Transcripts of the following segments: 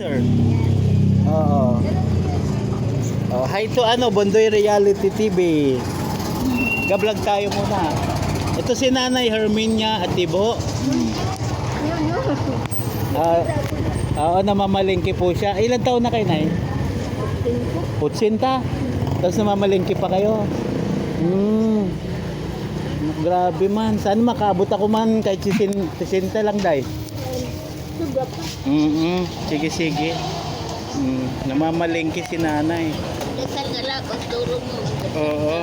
Sir. Oo. Oh, hi to ano, Bondoy Reality TV. Gablog tayo muna. Ito si Nanay Herminia Atibo. Ah, oo, namamalingki po siya. Ilan taon na kayo, Nay? Putsinta. Tapos namamalingki pa kayo. Hmm. Grabe man. Saan makaabot ako man kahit sisin, sisinta lang, Day? Suga pa. Mm Sige, sige. Mm, namamalingki si nanay. Dasal na lang kung turo mo. Oo.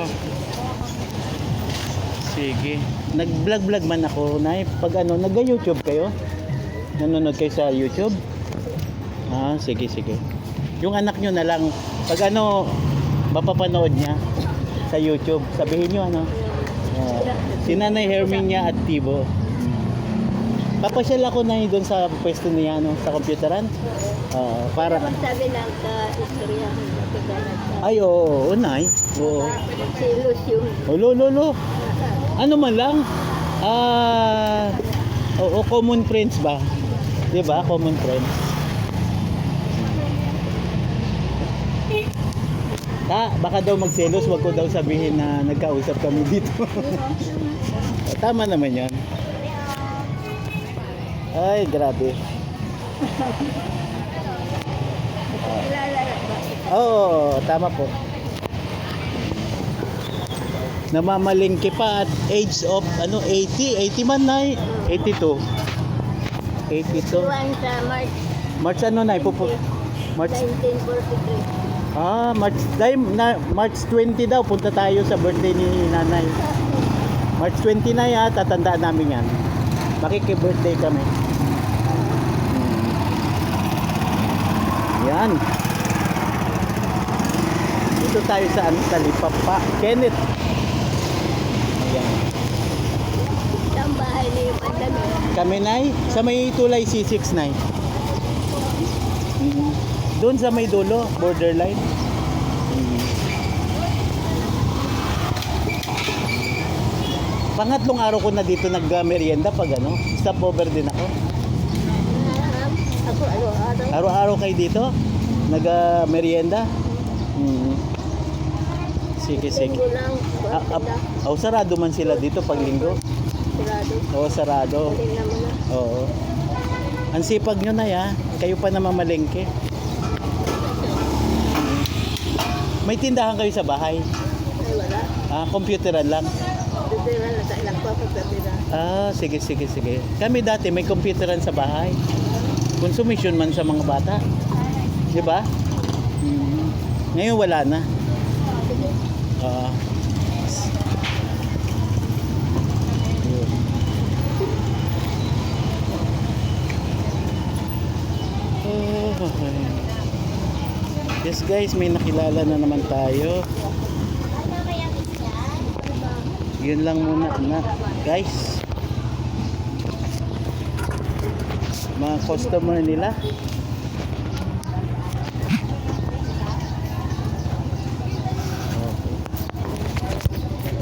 Sige. Nag-vlog-vlog man ako, Nay. Pag ano, nag-YouTube kayo? Nanonood kayo sa YouTube? Ah, sige, sige. Yung anak nyo na lang, pag ano, mapapanood niya sa YouTube, sabihin nyo ano? Ah, si Nanay Herminia at Tibo. Papasyal ako na doon sa pwesto niya, no, sa computeran. Ah, para... Para sabi lang ka istorya mo na kagalan ka. Ay, oo, oo, Nay. Oo. Silos yung Olo, lolo. Ano man lang? Ah, oo, common friends ba? 'Di ba? Common friends. Ah, baka daw magselos, wag ko daw sabihin na nagkausap kami dito. Tama naman 'yon. Ay, grabe. Oo, tama po. Namamalingki pa at age of ano 80, 80 man na 82. 82. Tuwan sa March March ano na pupu March 1943. Ah, March dahil na March 20 daw punta tayo sa birthday ni Nanay. March 20 na ya, tatandaan namin 'yan. Makiki-birthday kami. Yan. Dito tayo sa ano, Talipapa. Kenneth. Ayan. Ang bahay ni yung. Kami nay, sa may tulay C6 nay. Mhm. Doon sa may dulo, borderline. Mhm. Pangatlong araw ko na dito nagmerienda pag ano, stopover din ako. Ako ano, ano? Araw-araw kayo dito, nag-merienda. Mhm. Sige, sige. Ah, ah, oh, sarado man sila dito pag linggo. Oo, sarado. Galing naman na. Oo. Ang sipag nyo na ya, kayo pa na mamalengke. May tindahan kayo sa bahay. Ay wala. Ah, computeran lang. Dito na sa ilang pa. Ah, sige, sige, sige. Kami dati may computeran sa bahay. Consumption man sa mga bata. Di ba? Mm. Ngayon wala na. Ah. Yun. Oh. Yes guys, may nakilala na naman tayo. Yun lang muna na guys. Mga customer nila.